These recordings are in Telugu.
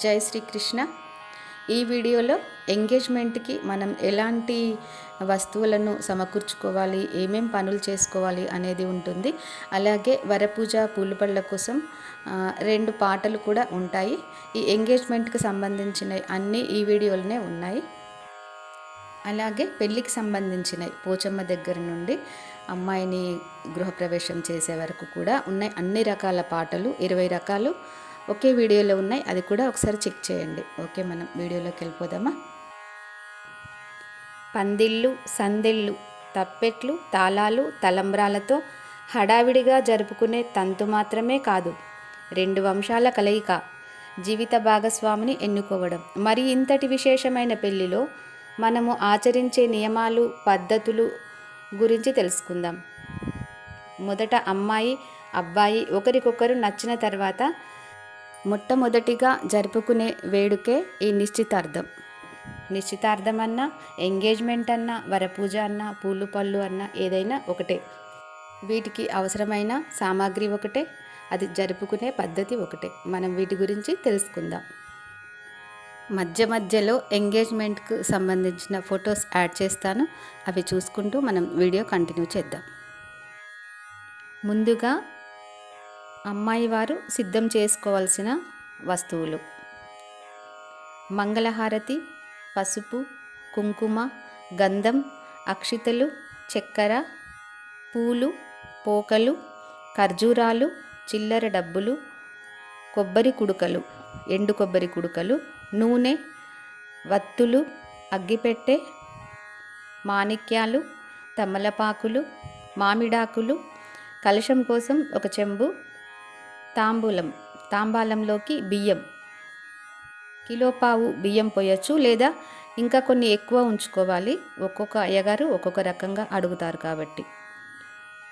జై శ్రీకృష్ణ. ఈ వీడియోలో ఎంగేజ్మెంట్కి మనం ఎలాంటి వస్తువులను సమకూర్చుకోవాలి ఏమేం పనులు చేసుకోవాలి అనేది ఉంటుంది. అలాగే వరపూజ పూలపళ్ళ కోసం రెండు పాటలు కూడా ఉంటాయి. ఈ ఎంగేజ్మెంట్కి సంబంధించిన అన్నీ ఈ వీడియోలోనే ఉన్నాయి. అలాగే పెళ్ళికి సంబంధించినవి పోచమ్మ దగ్గర నుండి అమ్మాయిని గృహప్రవేశం చేసే వరకు కూడా ఉన్నాయి. అన్ని రకాల పాటలు ఇరవై రకాలు ఒకే వీడియోలో ఉన్నాయి. అది కూడా ఒకసారి చెక్ చేయండి. ఓకే మనం వీడియోలోకి వెళ్ళిపోదామా? పందిళ్ళు సందిళ్ళు తప్పెట్లు తాళాలు తలంబ్రాలతో హడావిడిగా జరుపుకునే తంతు మాత్రమే కాదు రెండు వంశాల కలయిక జీవిత భాగస్వామిని ఎన్నుకోవడం. మరి ఇంతటి విశేషమైన పెళ్ళిలో మనము ఆచరించే నియమాలు పద్ధతులు గురించి తెలుసుకుందాం. మొదట అమ్మాయి అబ్బాయి ఒకరికొకరు నచ్చిన తర్వాత మొట్టమొదటిగా జరుపుకునే వేడుకే ఈ నిశ్చితార్థం. నిశ్చితార్థం అన్నా ఎంగేజ్మెంట్ అన్నా వరపూజ అన్నా పూలు పళ్ళు అన్నా ఏదైనా ఒకటే. వీటికి అవసరమైన సామాగ్రి ఒకటే అది జరుపుకునే పద్ధతి ఒకటే. మనం వీటి గురించి తెలుసుకుందాం. మధ్య మధ్యలో ఎంగేజ్మెంట్కు సంబంధించిన ఫొటోస్ యాడ్ చేస్తాను. అవి చూసుకుంటూ మనం వీడియో కంటిన్యూ చేద్దాం. ముందుగా అమ్మాయి వారు సిద్ధం చేసుకోవాల్సిన వస్తువులు. మంగళహారతి పసుపు కుంకుమ గంధం అక్షితలు చక్కెర పూలు పోకలు ఖర్జూరాలు చిల్లర డబ్బులు కొబ్బరి కుడుకలు ఎండు కొబ్బరి కుడుకలు నూనె వత్తులు అగ్గిపెట్టె మాణిక్యాలు తమలపాకులు మామిడాకులు కలశం కోసం ఒక చెంబు తాంబూలం తాంబాలంలోకి బియ్యం. కిలో పావు బియ్యం పోయొచ్చు లేదా ఇంకా కొన్ని ఎక్కువ ఉంచుకోవాలి. ఒక్కొక్క అయ్యగారు ఒక్కొక్క రకంగా అడుగుతారు కాబట్టి.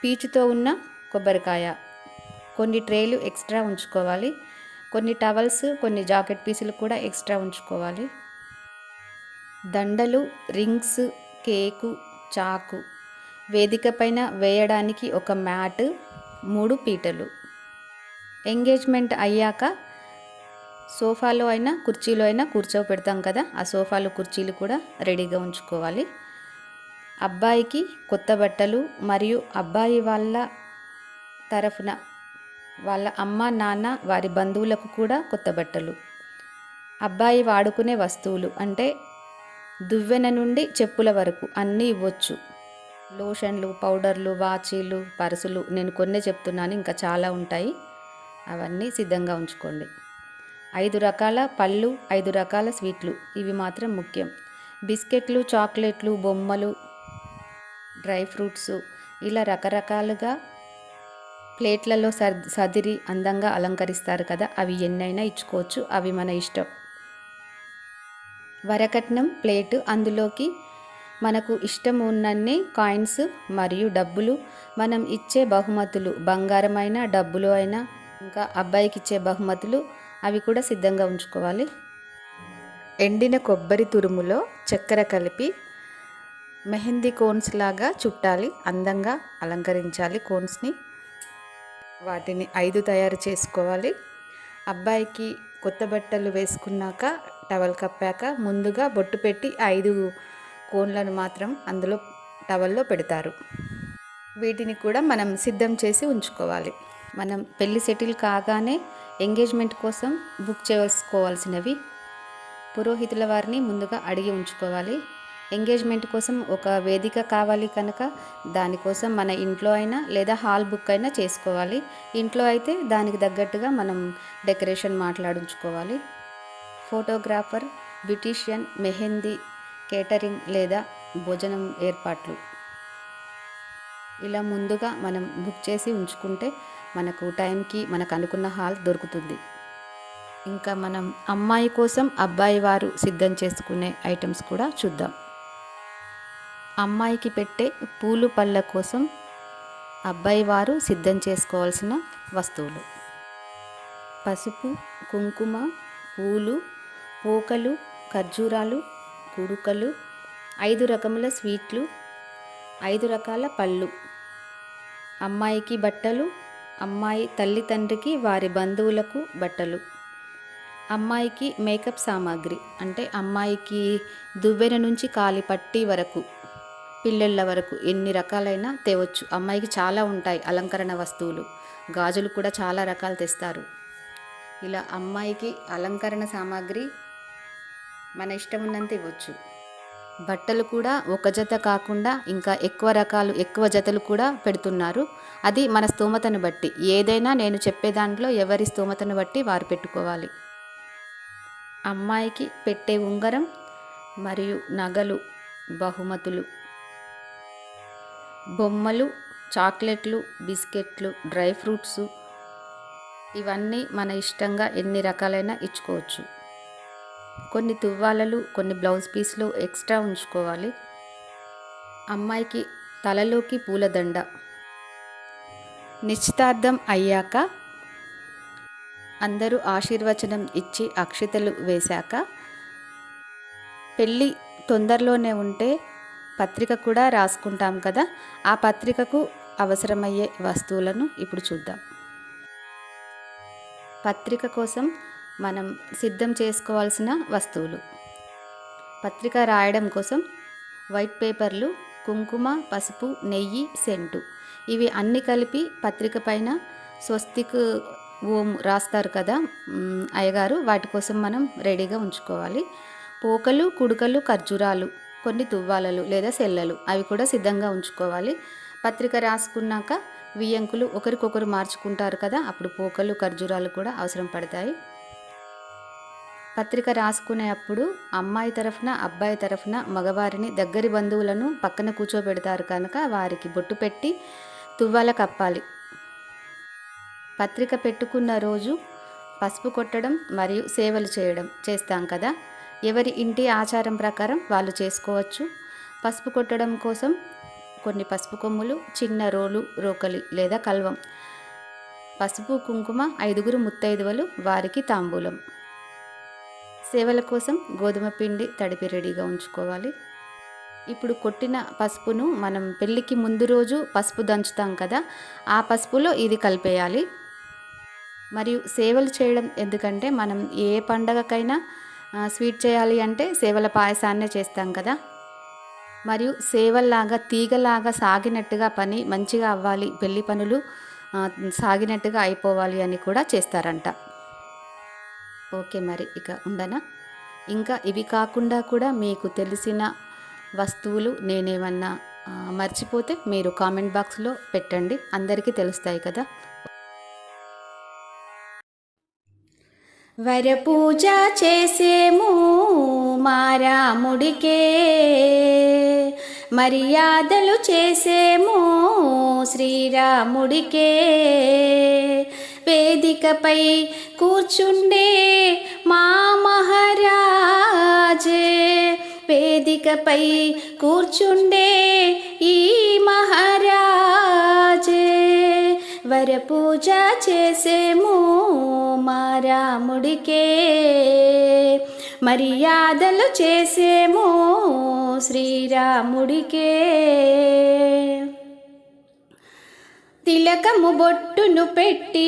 పీచుతో ఉన్న కొబ్బరికాయ. కొన్ని ట్రేలు ఎక్స్ట్రా ఉంచుకోవాలి. కొన్ని టవల్స్ కొన్ని జాకెట్ పీసులు కూడా ఎక్స్ట్రా ఉంచుకోవాలి. దండలు రింగ్స్ కేకు చాకు. వేదిక పైన వేయడానికి ఒక మ్యాట్ మూడు పీటలు. ఎంగేజ్మెంట్ అయ్యాక సోఫాలో అయినా కుర్చీలో అయినా కూర్చోపెడతాం కదా. ఆ సోఫాలు కుర్చీలు కూడా రెడీగా ఉంచుకోవాలి. అబ్బాయికి కొత్త బట్టలు మరియు అబ్బాయి వాళ్ళ తరఫున వాళ్ళ అమ్మ నాన్న వారి బంధువులకు కూడా కొత్త బట్టలు. అబ్బాయి వాడుకునే వస్తువులు అంటే దువ్వెన నుండి చెప్పుల వరకు అన్నీ ఇవ్వచ్చు. లోషన్లు పౌడర్లు వాచీలు పర్సులు నేను కొన్నే చెప్తున్నాను ఇంకా చాలా ఉంటాయి. అవన్నీ సిద్ధంగా ఉంచుకోండి. ఐదు రకాల పళ్ళు ఐదు రకాల స్వీట్లు ఇవి మాత్రం ముఖ్యం. బిస్కెట్లు చాక్లెట్లు బొమ్మలు డ్రై ఫ్రూట్స్ ఇలా రకరకాలుగా ప్లేట్లలో సర్ సదిరి అందంగా అలంకరిస్తారు కదా అవి ఎన్నైనా ఇచ్చుకోవచ్చు అవి మన ఇష్టం. వరకట్నం ప్లేటు అందులోకి మనకు ఇష్టం ఉన్నన్ని కాయిన్స్ మరియు డబ్బులు మనం ఇచ్చే బహుమతులు బంగారమైన డబ్బులు అయినా ఇంకా అబ్బాయికి ఇచ్చే బహుమతులు అవి కూడా సిద్ధంగా ఉంచుకోవాలి. ఎండిన కొబ్బరి తురుములో చక్కెర కలిపి మెహందీ కోన్స్ లాగా చుట్టాలి. అందంగా అలంకరించాలి కోన్స్ని. వాటిని ఐదు తయారు చేసుకోవాలి. అబ్బాయికి కొత్త బట్టలు వేసుకున్నాక టవల్ కప్పాక ముందుగా బొట్టు పెట్టి ఐదు కోన్లను మాత్రం అందులో టవల్లో పెడతారు. వీటిని కూడా మనం సిద్ధం చేసి ఉంచుకోవాలి. మనం పెళ్ళి సెటిల్ కాగానే ఎంగేజ్మెంట్ కోసం బుక్ చేసుకోవాల్సినవి. పురోహితుల వారిని ముందుగా అడిగి ఉంచుకోవాలి. ఎంగేజ్మెంట్ కోసం ఒక వేదిక కావాలి కనుక దానికోసం మన ఇంట్లో అయినా లేదా హాల్ బుక్ అయినా చేసుకోవాలి. ఇంట్లో అయితే దానికి తగ్గట్టుగా మనం డెకరేషన్ మాట్లాడించుకోవాలి. ఫోటోగ్రాఫర్ బ్యూటీషియన్ మెహందీ కేటరింగ్ లేదా భోజనం ఏర్పాట్లు. ఇలా ముందుగా మనం బుక్ చేసి ఉంచుకుంటే మనకు టైంకి మనకు అనుకున్న హాల్ దొరుకుతుంది. ఇంకా మనం అమ్మాయి కోసం అబ్బాయి వారు సిద్ధం చేసుకునే ఐటమ్స్ కూడా చూద్దాం. అమ్మాయికి పెట్టే పూలు పళ్ళ కోసం అబ్బాయి వారు సిద్ధం చేసుకోవాల్సిన వస్తువులు. పసుపు కుంకుమ పూలు పూకలు ఖర్జూరాలు కుడుకలు ఐదు రకముల స్వీట్లు ఐదు రకాల పళ్ళు. అమ్మాయికి బట్టలు అమ్మాయి తల్లిదండ్రికి వారి బంధువులకు బట్టలు. అమ్మాయికి మేకప్ సామాగ్రి అంటే అమ్మాయికి దువ్వెన నుంచి కాలిపట్టి వరకు పిల్లల వరకు ఎన్ని రకాలైన తేవచ్చు. అమ్మాయికి చాలా ఉంటాయి అలంకరణ వస్తువులు. గాజులు కూడా చాలా రకాలు తెస్తారు. ఇలా అమ్మాయికి అలంకరణ సామాగ్రి మన ఇష్టం ఉన్నంత ఇవ్వచ్చు. బట్టలు కూడా ఒక జత కాకుండా ఇంకా ఎక్కువ రకాలు ఎక్కువ జతలు కూడా పెడుతున్నారు. అది మన స్తోమతను బట్టి. ఏదైనా నేను చెప్పే దాంట్లో ఎవరి స్తోమతను బట్టి వారు పెట్టుకోవాలి. అమ్మాయికి పెట్టే ఉంగరం మరియు నగలు బహుమతులు. బొమ్మలు చాక్లెట్లు బిస్కెట్లు డ్రై ఫ్రూట్స్. ఇవన్నీ మన ఇష్టంగా ఎన్ని రకాలైన ఇచ్చుకోవచ్చు. కొన్ని తువ్వాలలు కొన్ని బ్లౌజ్ పీస్లు ఎక్స్ట్రా ఉంచుకోవాలి. అమ్మాయికి తలలోకి పూలదండ. నిశ్చితార్థం అయ్యాక అందరూ ఆశీర్వచనం ఇచ్చి అక్షితలు వేశాక పెళ్ళి తొందరలోనే ఉంటే పత్రిక కూడా రాసుకుంటాం కదా ఆ పత్రికకు అవసరమయ్యే వస్తువులను ఇప్పుడు చూద్దాం. పత్రిక కోసం మనం సిద్ధం చేసుకోవాల్సిన వస్తువులు. పత్రిక రాయడం కోసం వైట్ పేపర్లు కుంకుమ పసుపు నెయ్యి సెంటు. ఇవి అన్ని కలిపి పత్రిక పైన స్వస్తిక్ ఓం రాస్తారు కదా అయ్యగారు వాటి కోసం మనం రెడీగా ఉంచుకోవాలి. పోకలు కుడుకలు ఖర్జూరాలు కొన్ని తువ్వాలలు లేదా సెల్లలు అవి కూడా సిద్ధంగా ఉంచుకోవాలి. పత్రిక రాసుకున్నాక వియ్యంకులు ఒకరికొకరు మార్చుకుంటారు కదా అప్పుడు పోకలు ఖర్జూరాలు కూడా అవసరం పడతాయి. పత్రిక రాసుకునే అప్పుడు అమ్మాయి తరఫున అబ్బాయి తరఫున మగవారిని దగ్గరి బంధువులను పక్కన కూర్చోబెడతారు కనుక వారికి బొట్టు పెట్టి తువ్వాల కప్పాలి. పత్రిక పెట్టుకున్న రోజు పసుపు కొట్టడం మరియు సేవలు చేయడం చేస్తాం కదా? ఎవరి ఇంటి ఆచారం ప్రకారం వాళ్ళు చేసుకోవచ్చు. పసుపు కొట్టడం కోసం కొన్ని పసుపు కొమ్ములు చిన్న రోలు రోకలి లేదా కల్వం. పసుపు కుంకుమ ఐదుగురు ముత్తైదువలు వారికి తాంబూలం. సేవల కోసం గోధుమ పిండి తడిపి రెడీగా ఉంచుకోవాలి. ఇప్పుడు కొట్టిన పసుపును మనం పెళ్ళికి ముందు రోజు పసుపు దంచుతాం కదా ఆ పసుపులో ఇది కలిపేయాలి. మరియు సేవలు చేయడం ఎందుకంటే మనం ఏ పండగకైనా స్వీట్ చేయాలి అంటే సేవల పాయసాన్నే చేస్తాం కదా. మరియు సేవల్లాగా తీగలాగా సాగినట్టుగా పని మంచిగా అవ్వాలి. పెళ్ళి పనులు సాగినట్టుగా అయిపోవాలి అని కూడా చేస్తారంట. ఓకే మరి ఇక ఉండనా? ఇంకా ఇవి కాకుండా కూడా మీకు తెలిసిన వస్తువులు నేనేమన్నా మర్చిపోతే మీరు కామెంట్ బాక్స్లో పెట్టండి. అందరికీ తెలుస్తాయి కదా? వరపూజ చేసేము మారాముడికే మర్యాదలు చేసేము శ్రీరాముడికే. వేదికపై కూర్చుండే మా మహారాజే. వేదికపై కూర్చుండే ఈ మహారాజే. వరపూజ చేసేము మా రాముడికే. మర్యాదలు చేసేము శ్రీరాముడికే. తిలకము బొట్టును పెట్టి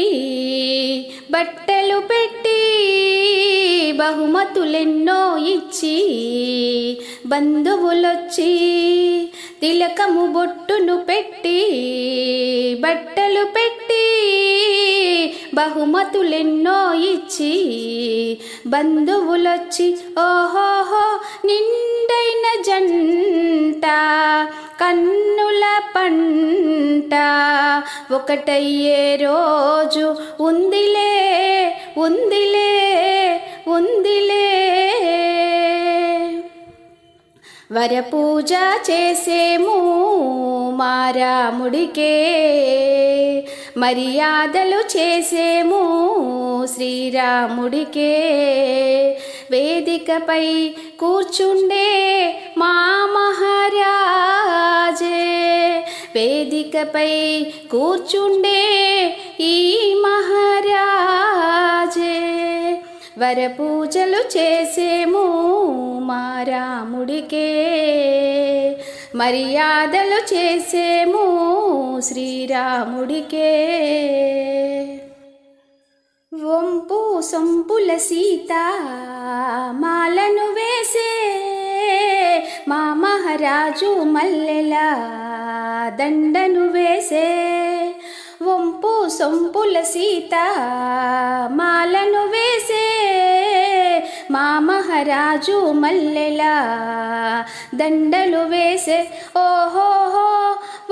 బట్టలు పెట్టి బహుమతులెన్నో ఇచ్చి బంధువులొచ్చి తిలకము బొట్టును పెట్టి బట్టలు పెట్టి బహుమతులెన్నో ఇచ్చి బంధువులొచ్చి ఓహోహో నిండైన జంట కన్నుల పంట. ఒకటయ్యే రోజు ఉందిలే ఉందిలే ఉందిలే. వరపూజ చేసేము మా రాముడికే మర్యాదలు చేసేము శ్రీరాముడికే. వేదికపై కూర్చుండే మా మహారాజే వేదికపై కూర్చుండే ఈ మహారాజే. వరపూజలు చేసేము మా రాముడికే. మర్యాదలు చేసేము శ్రీరాముడికే. వంపు సొంపుల సీత మాలను వేసే మా మహారాజు మల్లెల దండను వేసే. వంపు సొంపుల సీత మాలను వేసే మా మహారాజు మల్లెలా దండలు వేసే ఓహోహో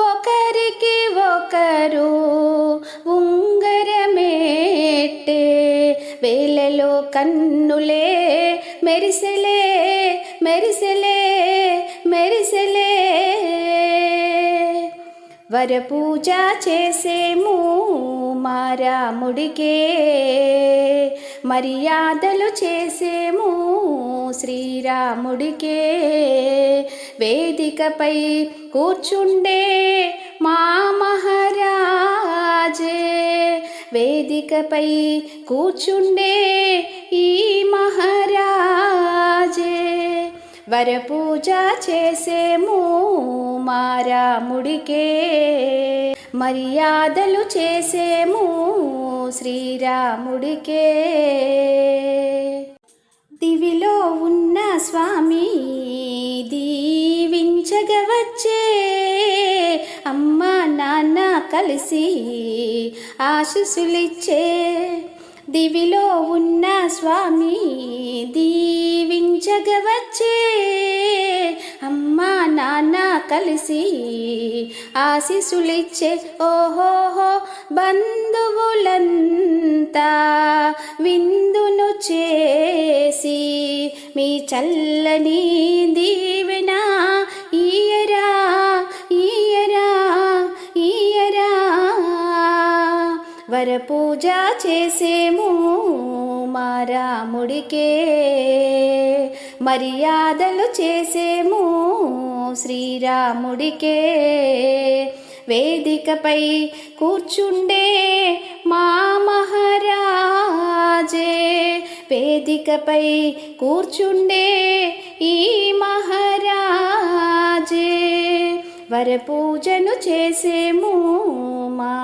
ఒకరికి ఒకరు ఉంగరమేట్టే. వేలలో కన్నులే మెరిసెలే మెరిసెలే వరపూజ చేసేము మా రాముడికే మర్యాదలు చేసేము శ్రీరాముడికే. వేదికపై కూర్చుండే మా మహారాజే. వేదికపై కూర్చుండే ఈ మహారాజే. వరపూజ చేసేము మారాముడికే. మర్యాదలు చేసేము శ్రీరాముడికే. దివిలో ఉన్న స్వామి దీవించగవచ్చే అమ్మ నాన్న కలిసి ఆశీస్సులిచ్చే. దివిలో ఉన్న స్వామి దీవించగవచ్చే. అమ్మా నాన్న కలిసి ఆశీస్సులిచ్చే. ఓహోహో బంధువులంతా విందును చేసి మీ చల్లని దీ వరపూజ చేసేము మా రాముడికే. మర్యాదలు చేసేము శ్రీరాముడికే. వేదికపై కూర్చుండే మా మహారాజే. వేదికపై కూర్చుండే ఈ మహారాజే. వరపూజను చేసేము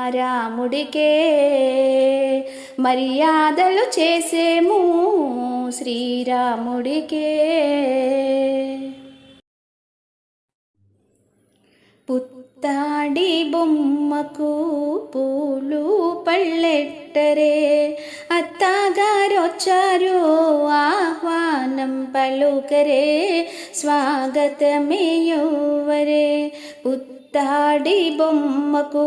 రాముడికే మర్యాదలు చేసేము శ్రీరాముడికే. పుత్తాడి బొమ్మకు పూలు పళ్ళెట్టరే. అత్తగారొచ్చారు ఆహ్వానం పలుకరే. స్వాగతమేయువరే. పుత్తాడి బొమ్మకు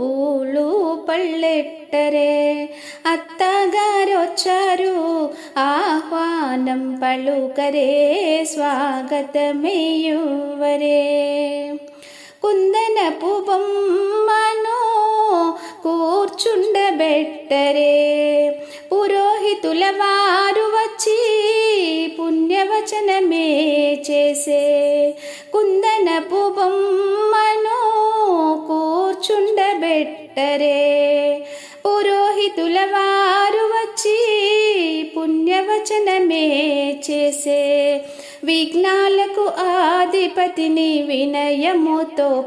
పూలు పళ్ళెట్టరే. అత్తగారొచ్చారు ఆహ్వానం పలుకరే. స్వాగతమేయువరే. కుందనపు బొమ్మను కూర్చుండబెట్టరే పురోహితుల వారు వచ్చి పుణ్యవచనమే చేసే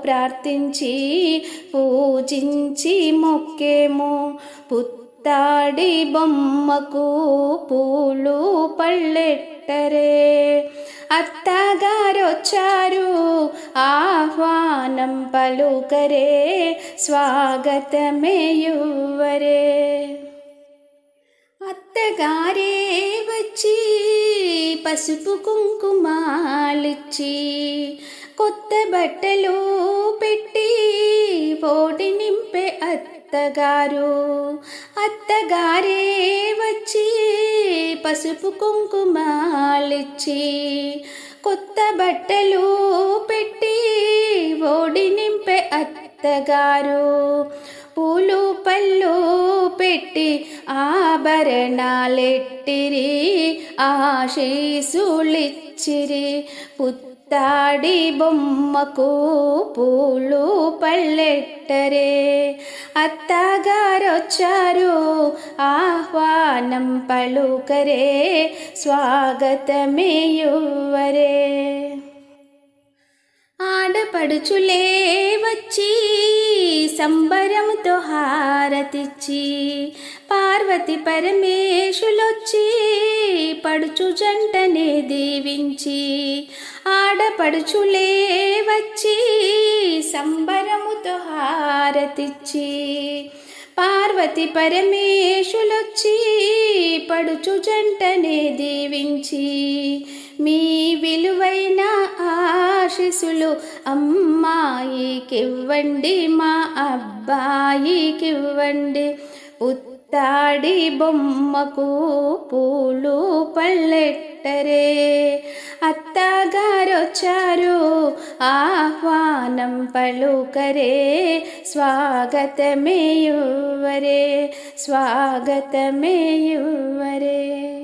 ప్రార్థించి పూజించి మొక్కేము. పుత్తాడి బొమ్మకు పూలు పళ్ళెట్టరే. అత్తగారొచ్చారు ఆహ్వానం పలుకరే స్వాగతమేయువరే అత్తగారే వచ్చి పసుపు కుంకుమాలిచ్చి కొత్త బట్టలు పెట్టి పోటీ నింపే అత్తగారు. అత్తగారే వచ్చి పసుపు కుంకుమాలిచ్చి కొత్త బట్టలు పెట్టి ఓడి నింపే అత్తగారు. పూలు పళ్ళు పెట్టి ఆభరణాలెట్టిరి ఆశీసులిచ్చిరి తాడి బొమ్మకు పూలు పల్లెట్టరే. అత్తగారొచ్చారు ఆహ్వానం పలుకరే స్వాగతమేయువరే ఆడపడుచులే వచ్చి సంబరముతో హారతిచ్చి పార్వతి పరమేశులొచ్చి పడుచు జంటనే దీవించి ఆడపడుచులే వచ్చి సంబరముతో హారతిచ్చి పార్వతి పరమేశులొచ్చి పడుచు జంటనే దీవించి మీ విలువైన ఆశీసులు అమ్మాయికివ్వండి మా అబ్బాయికివ్వండి. పుత్తాడి బొమ్మకు పూలు పళ్ళెట్టరే అత్తగారొచ్చారు ఆహ్వానం పలుకరే. స్వాగతమే ఇవ్వరే స్వాగతమే ఇవ్వరే.